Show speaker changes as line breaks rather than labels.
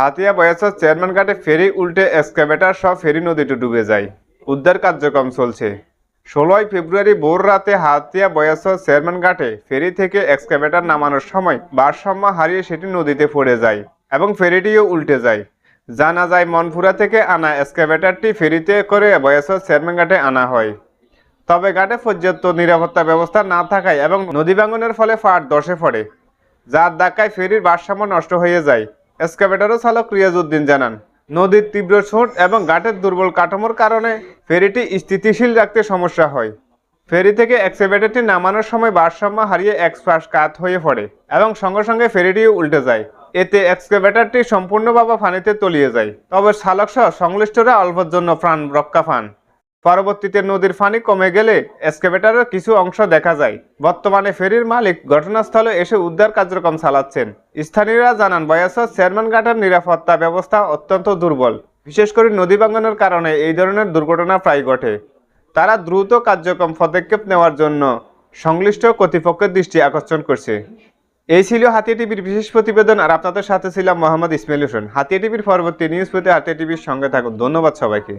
Hatiya বয়াসর chairman ঘাটে ফেরি উল্টে excavator সহ ফেরি নদীতে ডুবে যায়। উদ্ধার কার্যক্রম চলছে। ষোলোই ফেব্রুয়ারি ভোর রাতে হাতিয়া বয়াসর চেয়ারম্যান ঘাটে ফেরি থেকে এক্সকাভেটার নামানোর সময় ভারসাম্য হারিয়ে সেটি নদীতে পড়ে যায় এবং ফেরিটিও উল্টে যায়। জানা যায় মনপুরা থেকে আনা এক্সকাভেটারটি ফেরিতে করে বয়াসর চেয়ারম্যান ঘাটে আনা হয়। তবে ঘাটে পর্যাপ্ত নিরাপত্তা ব্যবস্থা না থাকায় এবং নদী ভাঙনের ফলে ফাট ধসে পড়ে যার ধাক্কায় ফেরির ভারসাম্য নষ্ট হয়ে যায়। এক্সকাভেটারও চালক রিয়াজউদ্দিন জানান, নদীর তীব্র স্রোত এবং ঘাটের দুর্বল কাঠামোর কারণে ফেরিটি স্থিতিশীল রাখতে সমস্যা হয়। ফেরি থেকে এক্সকাভেটারটি নামানোর সময় ভারসাম্য হারিয়ে এক্সপাস কাত হয়ে পড়ে এবং সঙ্গে সঙ্গে ফেরিটিও উল্টে যায়। এতে এক্সকাভেটারটি সম্পূর্ণভাবে পানিতে তলিয়ে যায়। তবে চালক সহ সংশ্লিষ্টরা অল্পের জন্য প্রাণ রক্ষা পান। পরবর্তীতে নদীর ফানি কমে গেলে এক্সকাভেটারের কিছু অংশ দেখা যায়। বর্তমানে ফেরির মালিক ঘটনাস্থলে এসে উদ্ধার কার্যক্রম চালাচ্ছেন। স্থানীয়রা জানান, বয়াসর চেয়ারম্যান ঘাটের নিরাপত্তা ব্যবস্থা অত্যন্ত দুর্বল। বিশেষ করে নদী ভাঙনের কারণে এই ধরনের দুর্ঘটনা প্রায় ঘটে। তারা দ্রুত কার্যক্রম পদক্ষেপ নেওয়ার জন্য সংশ্লিষ্ট কর্তৃপক্ষের দৃষ্টি আকর্ষণ করছে। এই ছিল হাতিয়া টিভির বিশেষ প্রতিবেদন, আর আপনাদের সাথে ছিলাম মোহাম্মদ ইসমাইল হোসেন। হাতিয়া টিভির পরবর্তী নিউজ পেতে হাতিয়া টিভির সঙ্গে থাকুন। ধন্যবাদ সবাইকে।